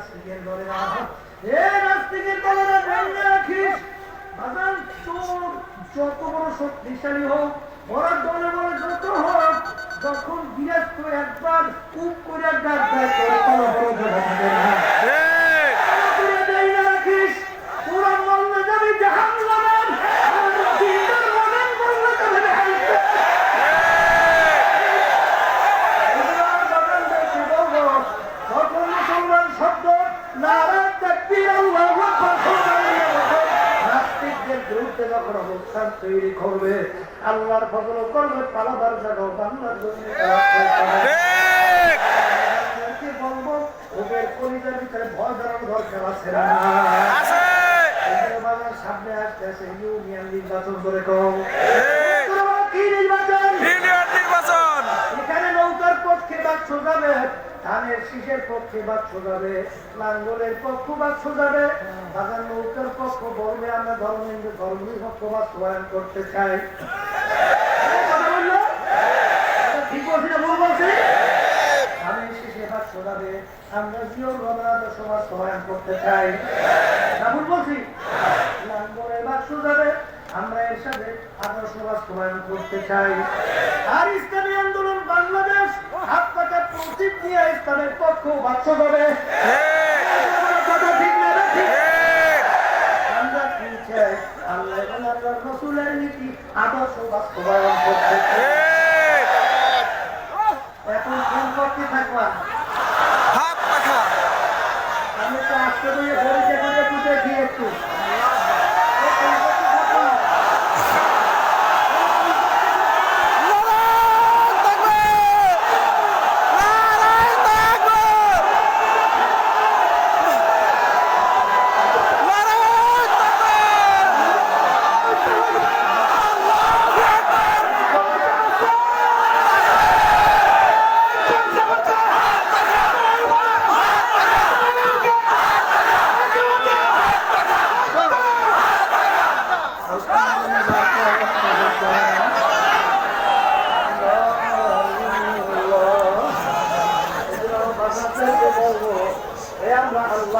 নাস্তিকের দলেরা এ নাস্তিকের দলেরা ভেঙে রাখিস। বাজান, তোর যত বড় শক্তিশালী হোক ওরা দলে বলে যত হোক, যখন বিরাজ করে একবার কুপ করে একবার বড় অবস্থান তৈরি করবে। আল্লাহর ফজল করবে পালাবার জায়গা বাংলার জন্য বলব ওদের কলিজার ভিতরে ভয় ধরানো দরকার আছে না। এদের বাজার সামনে ইউনিয়ন নির্বাচন করে কম। নির্বাচন? এখানে নৌকার পক্ষে বাক্স যাবে ধানের শীষের পক্ষে বাক্স যাবে, লাঙ্গলের পক্ষ বাক্স যাবে বাজার নৌকার পক্ষ বলবে, আমরা ধর্মেন্দ্র ধর্মী পক্ষ বাস্তবায়ন করতে চাই। আমরা সমাজ করতে চাই। বলছি? আমরা করতে চাই। আর ইসলামী আন্দোলন বাংলাদেশ হাত প্রতীক নিয়ে ইসলামের পক্ষ কথা ঠিক না ঠিক আমরা কি চাই আল্লাহ এবং আল্লাহর রসুলের নীতি আদর্শ বাস্তবায়ন করতে এখন কোন পক্ষে থাকবা আমি তো আজকে দিয়ে ঘড়িতে করে পুঁতে দিয়ে একটু এ কোন পক্ষে থাকবা? আমরা আল্লাহর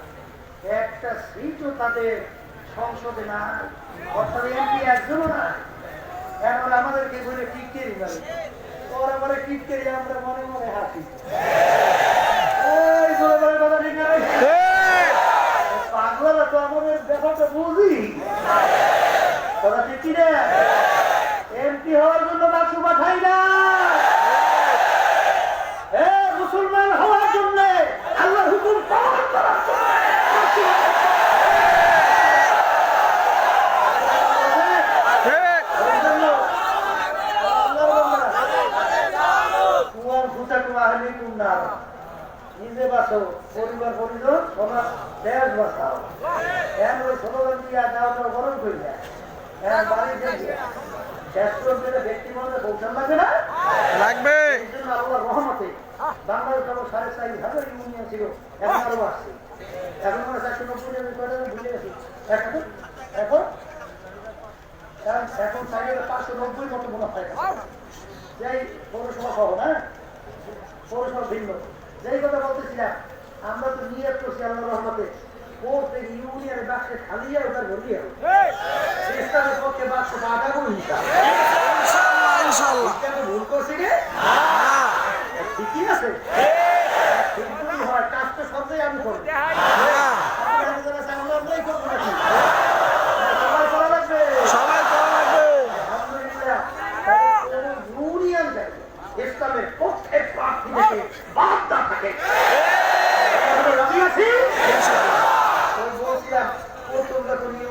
একটা সিটও তাদের সংসদে না অর্থাৎ এমপি একজনও না। এখন আমাদেরকে বলে টিকেরি বলে? ওরা বলে টিকেরি আমরা মনে মনে হাসি। তো আমাদের ব্যাপারটা বুঝি? ঠিক এমপি হওয়ার জন্য বাক্স পাঠাই না এ মুসলমান হওয়ার জন্য আল্লাহর হুকুম পালন করার জন্য বাক্স পাঠাই। এই জন্য আল্লাহর বান্দা, কুয়ার ফুটাকু কুন্ডার। নিজে বাঁচো পরিবার পরিজন সমাজ দেশ বাঁচাও এর ওই ছোটবেলা দিয়া দেওয়াটা গরম করে দেয় এর বাড়ি দিয়ে শেষ পর্যন্ত ব্যক্তি মধ্যে না? লাগবে। রহমতে বাংলাদেশ যখন সাড়ে চারি হাজার ইউনিয়ন ছিল এখন আরও আসছে এখন চারশো নব্বই আমি করে ভুলে গেছি। এখন এখন? এখন সাইডে পাঁচশো নব্বই মতো মনে হয়। যাই পৌরসভা সহ না? পৌরসভা ভিন্ন। যেই কথা বলতেছিলাম আমরা তো নিয়ে করছি আল্লাহ রহমতে। ইউনিয়নের বাক্সে খালিয়া ওটা ভরিয়া ইসলামের পক্ষে বাক্স বাধা হিসাব। পক্ষের প্রার্থী থেকে। বাদ না থাকে রাজি আছি হ্যাঁ। তোমরা তো নিয়ম